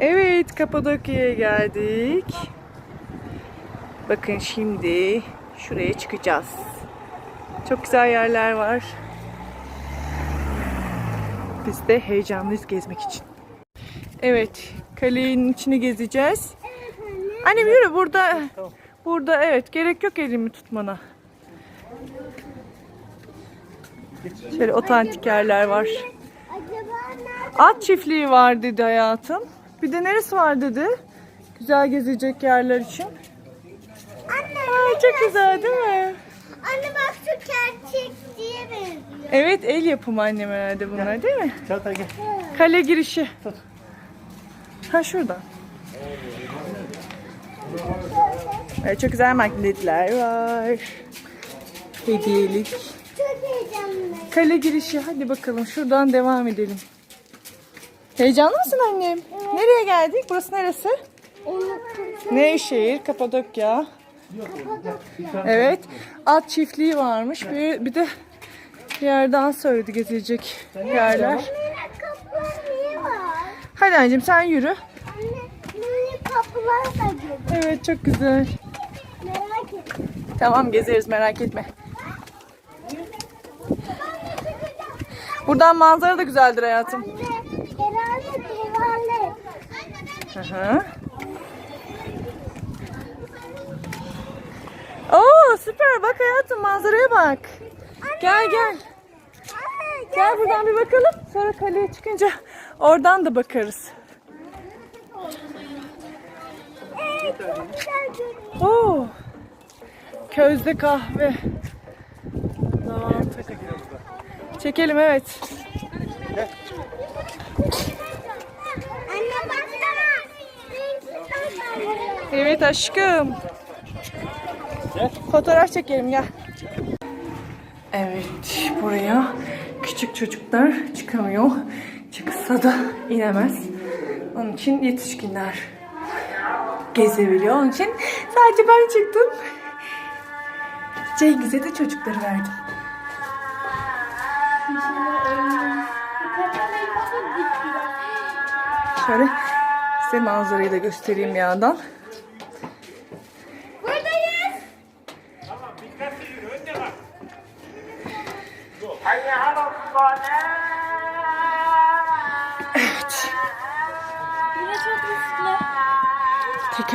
Evet, Kapadokya'ya geldik. Bakın şimdi şuraya çıkacağız. Çok güzel yerler var. Biz de heyecanlıyız gezmek için. Evet, kalenin içini gezeceğiz. Annem yürü burada. Burada evet, gerek yok elimi tutmana. Şöyle otantik yerler var. At çiftliği var dedi hayatım. Bir de neresi var dedi. Güzel gezecek yerler için. Anne, Ay, çok güzel değil mi? anne bak şu gerçek diye benziyor. Evet el yapımı annem herhalde bunlar değil mi? Çağatay gel. Kale girişi. Ha şurada. Evet, çok güzel magnetler var. Hediyelik. Çok heyecanlıyım. Kale girişi. Hadi bakalım şuradan devam edelim. Heyecanlı mısın annem? Nereye geldik? Burası neresi? Nevşehir, Kapadokya. Evet. At çiftliği varmış. Bir, bir de bir yer daha söyledi gezilecek yerler. Hadi anneciğim sen yürü. Anne, mini kapılar da. Evet çok güzel. Merak ettim. Tamam gezeriz merak etme. Buradan manzara da güzeldir hayatım. Anne, herhalde divarlı. Hı hı. Oo süper bak hayatım manzaraya bak. Gel gel. Anne, Gel buradan bir bakalım. Sonra kaleye çıkınca oradan da bakarız. Ee. Oo. Közde kahve. Tamam. Çekelim evet. Anne Evet aşkım. Fotoğraf çekelim gel. Evet buraya küçük çocuklar çıkamıyor. Çıksa da inemez. Onun için yetişkinler gezebiliyor. Onun için sadece ben çıktım. Cengiz'e de çocukları verdim. Şöyle size manzarayı da göstereyim yandan.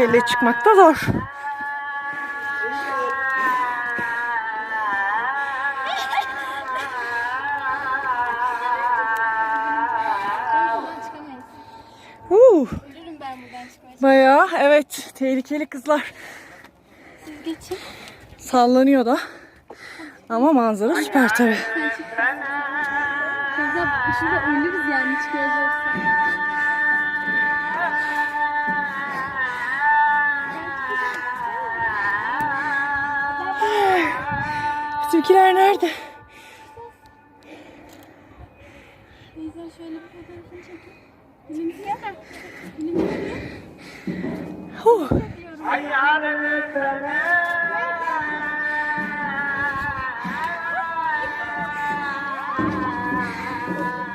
Tek elle çıkmak da zor. Çıkarsam. bayağı evet tehlikeli kızlar. Siz geçin. Sallanıyor da. Ama manzara süper tabii. Kızlar şurada ölürüz yani çıkacağız. Bizimkiler nerede? Teyze şöyle bir fotoğrafını çekin. Bizimki gel. Bizimki Huu.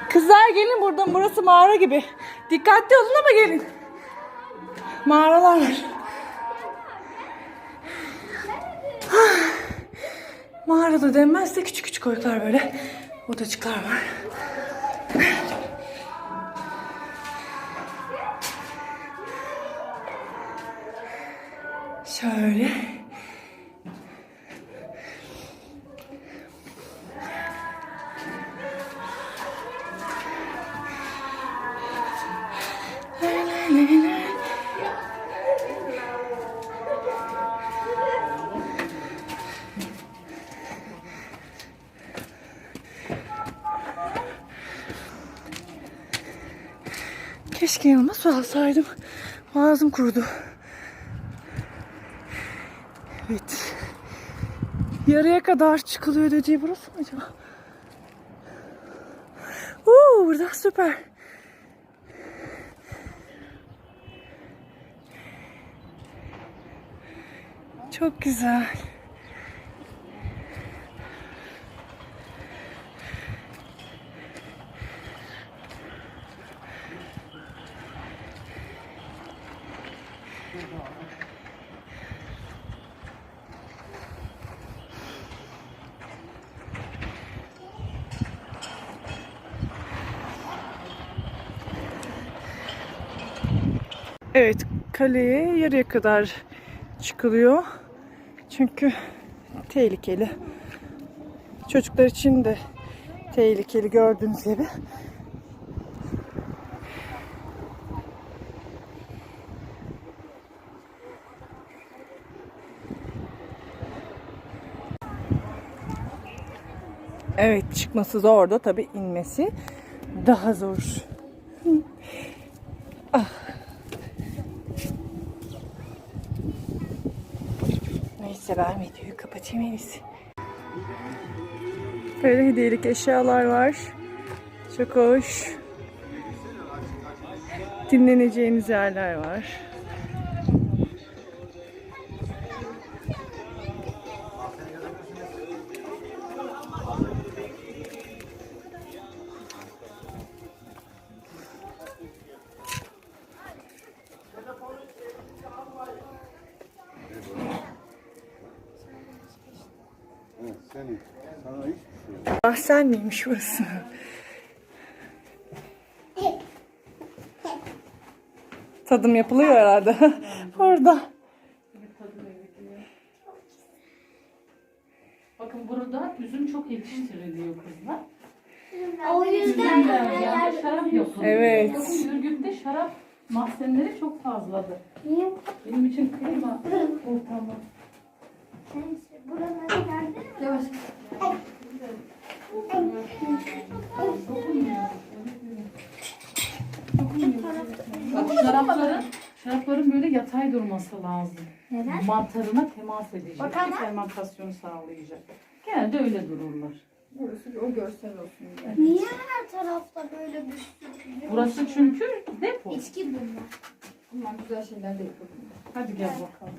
Kızlar gelin buradan burası mağara gibi. Dikkatli olun ama gelin. Mağaralar var. Ah. Mağarada denmez de küçük küçük oyuklar böyle. Odacıklar var. Şöyle. Keşke yanıma su alsaydım. Ağzım kurudu. Evet. Yarıya kadar çıkılıyor dediği burası mı acaba? Oo, burada süper. Çok güzel. Evet, kaleye yarıya kadar çıkılıyor. Çünkü tehlikeli. Çocuklar için de tehlikeli gördüğünüz gibi. Evet, çıkması zor da tabii inmesi daha zor. Neyse ben videoyu kapatayım en. Böyle hediyelik eşyalar var. Çok hoş. Dinleneceğiniz yerler var. Sen miymiş burası? Tadım yapılıyor herhalde. Orada. Bakın burada üzüm çok yetiştiriliyor kızlar. O yüzden Üzümlerden şarap yapılıyor. Evet. Bakın Ürgüp'te şarap mahzenleri çok fazladır. Niye? Benim için klima ortamı. Buralara geldin mi? Yavaş. Şarapların, şarapların böyle yatay durması lazım. Neden? Mantarına temas edecek. Bakalım. Fermentasyonu sağlayacak. Genelde öyle dururlar. Niye her tarafta böyle bir sürü? Burası çünkü depo. İçki bunlar. Hadi gel bakalım.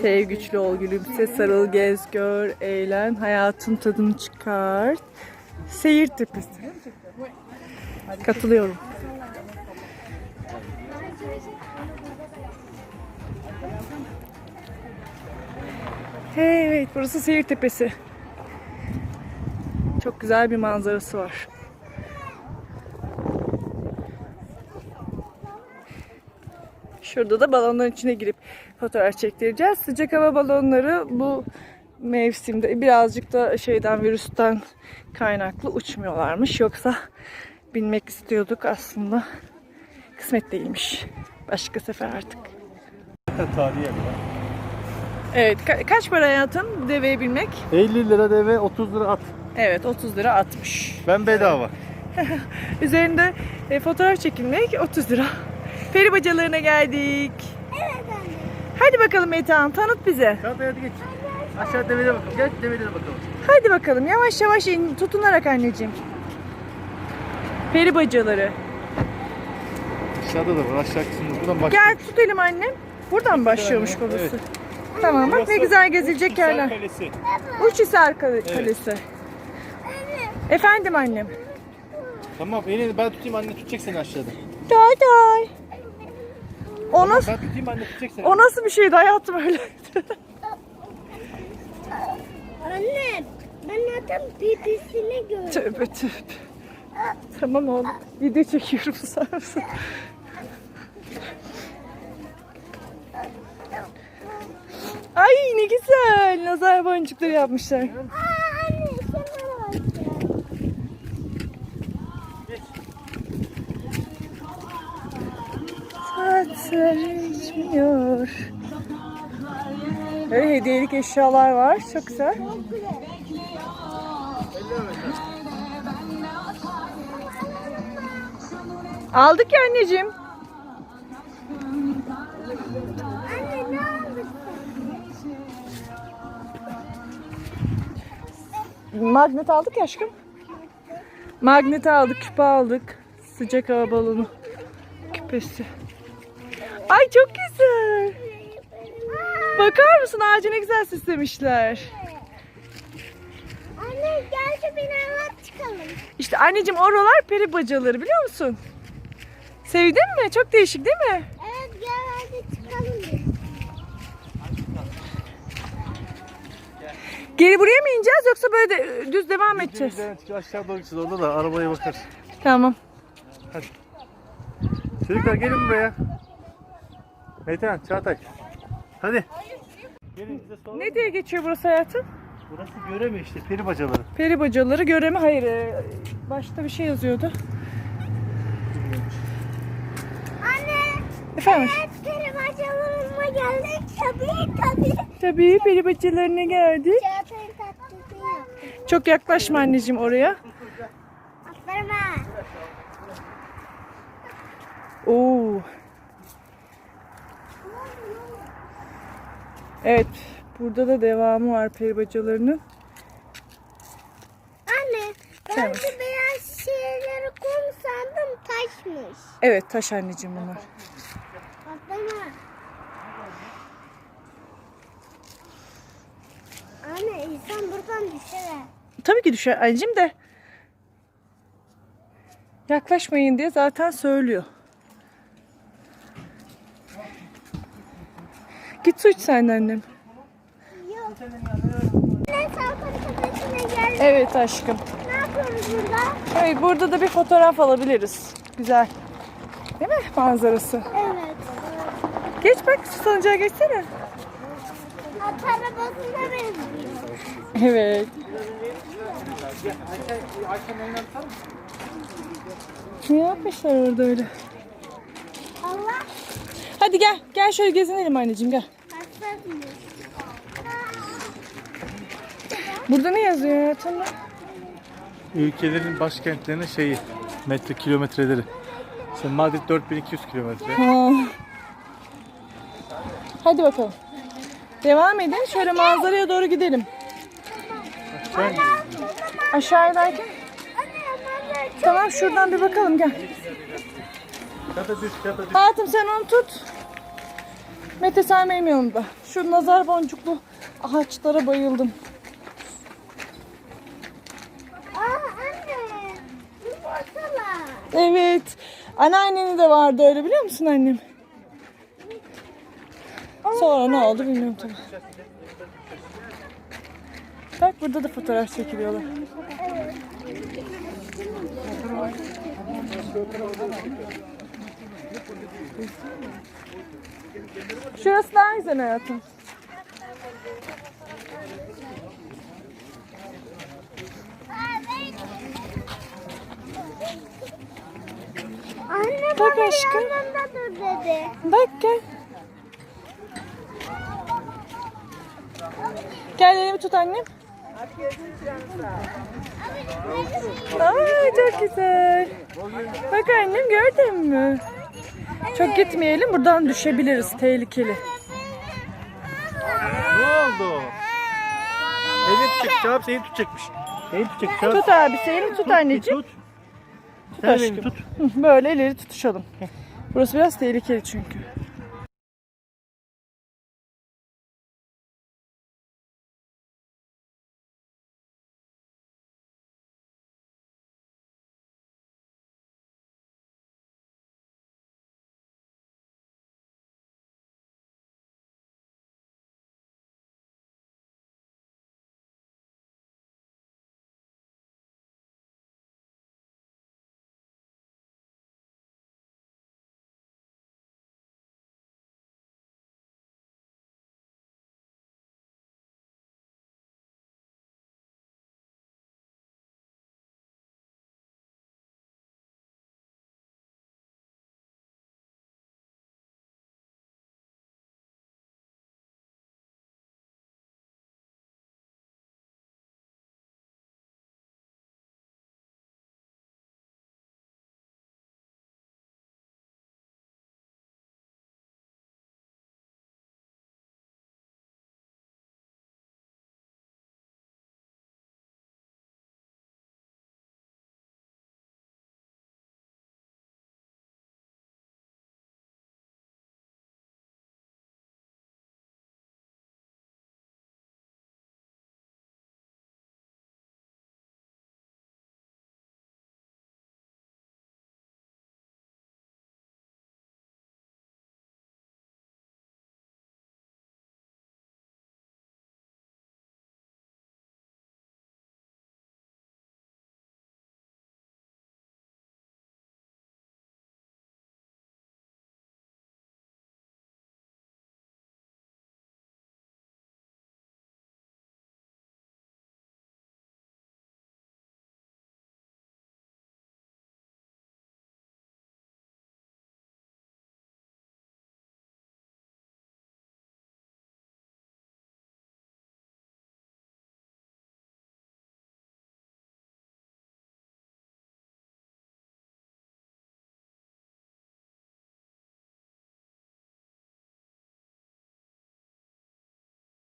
Sev güçlü ol, gülümse, sarıl, gez, gör, eğlen, hayatın tadını çıkart. Seyir tepesi. Katılıyorum. Evet, burası Seyir Tepesi. Çok güzel bir manzarası var. Şurada da balonların içine girip fotoğraf çektireceğiz. Sıcak hava balonları bu mevsimde birazcık da şeyden virüsten kaynaklı uçmuyorlarmış. Yoksa binmek istiyorduk aslında. Kısmet değilmiş. Başka sefer artık. Tarihi yer. Evet ka- kaç para hayatım deveye binmek? 50 lira deve, 30 lira at. Evet 30 lira 60. Ben bedava. Üzerinde e, fotoğraf çekilmek 30 lira. Peri bacalarına geldik. Evet anne. Hadi bakalım Metehan tanıt bize. Hadi hadi geç. Aşağı develere bakalım. Gel develere bakalım. Hadi bakalım yavaş yavaş in, tutunarak anneciğim. Peri bacaları. Aşağıda da var. Aşağı kısmında. Buradan bak. Gel tut elim annem. Buradan başlıyormuş Evet. Tamam bak ne güzel gezilecek yerler. Kalesi. Uçhisar Kale- Kalesi. Efendim annem. Tamam elini ben tutayım anne tutacak seni aşağıda. Day day. O nasıl, Ben tutayım anne tutacak seni. o nasıl bir şeydi hayatım öyle? Anne ben zaten pipisini gördüm. tövbe tövbe. Tamam oğlum. Video çekiyorum sağ mısın? Ay ne güzel. Nazar boncukları yapmışlar. Anne. Saatler geçmiyor. Böyle hediyelik eşyalar var. Çok güzel. Aldık ya anneciğim. Magnet aldık ya aşkım. Magnet aldık, küpe aldık. Sıcak hava balonu küpesi. Ay çok güzel. Bakar mısın ağacı ne güzel süslemişler. Anne gel şu binalar çıkalım. İşte anneciğim oralar peri bacaları biliyor musun? Sevdin mi? Çok değişik değil mi? Evet gel hadi çıkalım biz. Geri buraya mı ineceğiz yoksa böyle de düz devam edeceğiz? Biz aşağı doğru gideceğiz. Orada da arabaya bakarız. Tamam. Çocuklar gelin buraya. Metehan, Çağatay. Hadi. Gelin bize soralım. Ne diye geçiyor burası hayatım? Burası göreme işte peri bacaları. Peri bacaları göreme hayır. e, Başta bir şey yazıyordu. Anne Efendim? evet benim acalarıma geldik. Tabii tabii. Tabii peri bacalarına geldik. Çok yaklaşma anneciğim oraya. Aferin ha. Oo. Evet. Burada da devamı var peri bacalarının. Anne ben Tamam. şu beyaz şeyleri kum sandım taşmış. Evet taş anneciğim bunlar. Aferin ha. Anne insan buradan düşer. ha. Tabii ki düşer anneciğim de. Yaklaşmayın diye zaten söylüyor. Git su iç sen annem. Yok. Evet aşkım. Ne yapıyoruz burada? Evet burada da bir fotoğraf alabiliriz. Güzel. Değil mi manzarası? Evet. Geç bak şu salıncağa geçsene. At arabasına benziyor. Evet. Ne yapmışlar orada öyle? Allah Hadi gel. Gel şöyle gezinelim anneciğim gel. Burada ne yazıyor hayatım? Ülkelerin başkentlerinin şeyi, metre kilometreleri. Şimdi Madrid 4200 kilometre. Ha. Hadi bakalım. Devam edin. Şöyle manzaraya doğru gidelim. Sen Aşağıya derken? Tamam şuradan bir bakalım gel. Hayatım sen onu tut. Mete sen benim yanımda. Şu nazar boncuklu ağaçlara bayıldım. Aa anne. Yumurtalar. Evet. Anneannenin de vardı öyle biliyor musun annem? Sonra ne oldu bilmiyorum tabii. Bak burada da fotoğraf çekiliyorlar. Şurası daha güzel hayatım. Anne Bak bana aşkım. yanında dur dedi. Bak gel. Gel elimi tut annem. Ay çok güzel. Bak annem gördün mü? Çok gitmeyelim buradan düşebiliriz tehlikeli. Ne oldu? Elini tutacak, Çağap seni tutacakmış. Elini tutacak, Çağap. Tut abi elimi tut anneciğim. Tut. Sen aşkım. tut. Böyle ileri tutuşalım. Burası biraz tehlikeli çünkü.